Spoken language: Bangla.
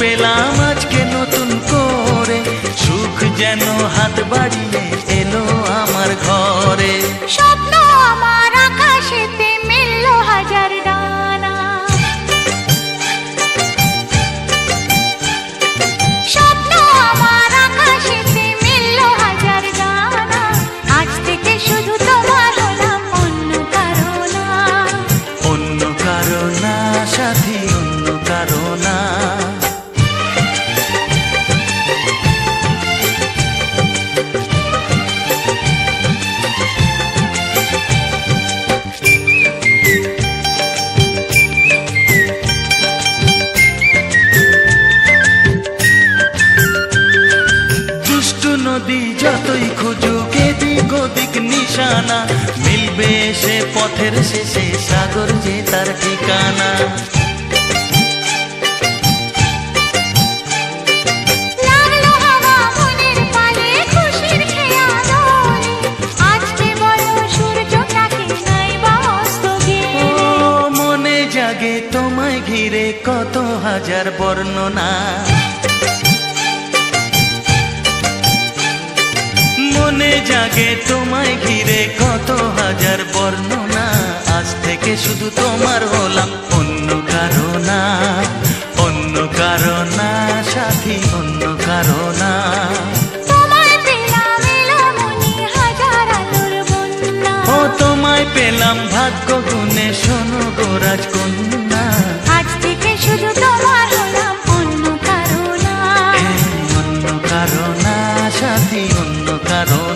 পেলাম আজকে নতুন করে। সুখ যেন হাত বাড়িয়ে এলো আমার ঘরে। স্বপ্ন আমার আকাশেতে মিলল হাজার ডানা। স্বপ্ন আমার আকাশেতে মিলল হাজার ডানা। আজ থেকে শুধু তোমার হলাম অন্য কারও না অন্য কারও না সাথী অন্য কারও না নদী যতই খুঁজুক এদিক ওদিক নিশানা। মিলবে সে পথের শেষে সাগর যে তার ঠিকানা। মনে জাগে তোমায় ঘিরে কত হাজার বর্ণনা। মনে জাগে তোমায় ঘিরে কত হাজার বর্ণনা। আজ থেকে শুধু তোমার হলাম অন্য কারও না অন্য কারও না সাথী অন্য কারও না তোমায় পেলাম ভাগ্য গুণে শোনো গো রাজকন্যা। সাথী অন্য কারও